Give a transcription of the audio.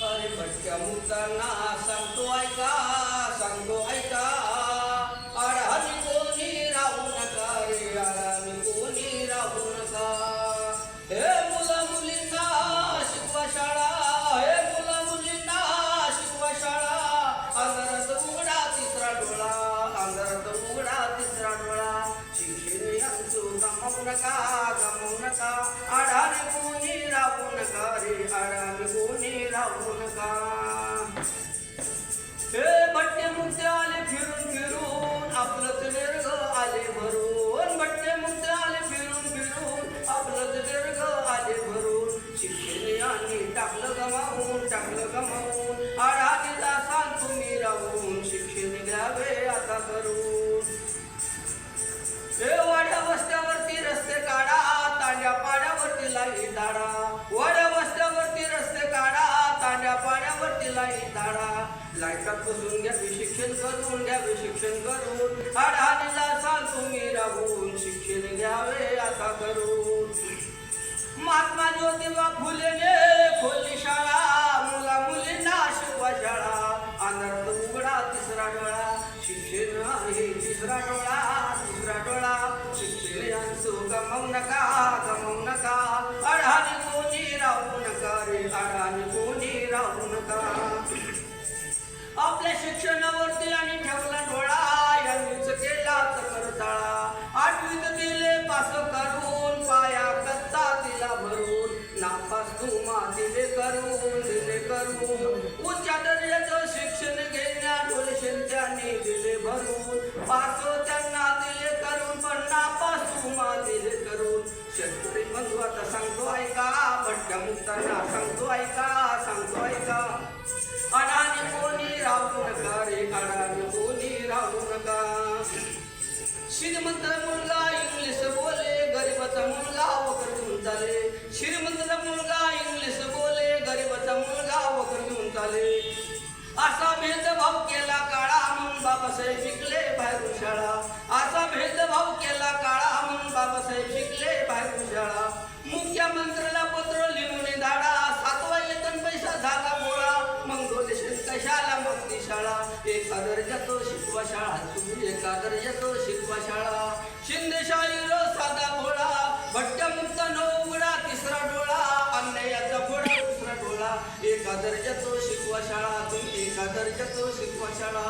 अरे भटक्या मुक्तांना सांगतो ऐका. सांगतो ಪ್ರಸಾದ लाई धाडा लायका बसून घ्यावे शिक्षण करून घ्यावे शिक्षण करून. आढाणीला चाल तुम्ही राहून शिक्षण घ्यावे आता करून. महात्मा ज्योतिबा फुले शिक्षण घेण्या त्यांनी दिले भरून. पास त्यांना दिले करून पण दिले करून. शेतकरी बंधू आता सांगतो ऐका भटक्या मुक्तांना सांगतो ऐका सांगतो ऐका. अडाणी कोणी राहू नका रे अडाणी कोणी राहू नका. श्रीमंत मुलगा इंग्लिश बोल असा भेदभाव केला काळा म्हणून बाबासाहेब शिकले बाहेरून शाळा असा भेदभाव केला काळा म्हणून बाबासाहेब शिकले बाहेरून शाळा मुख्यमंत्र्याला पत्र लिहून धाडा सातवा येतन पैसा झाला बोळा मग डोनेशन कशाला मग ती शाळा. एका दर्जातो शिकवा शाळा तुम्ही एका दर्जातो शिकवा शाळा. शिंदेशाही रो साधा भोळा भट्ट्या मुक्त न उघडा तिसरा डोळा. अन्यायाचा फोडा दुसरा डोळा. एका दर्जातो शिकवा शाळा तुम्ही एका दर्जातो शिकवा शाळा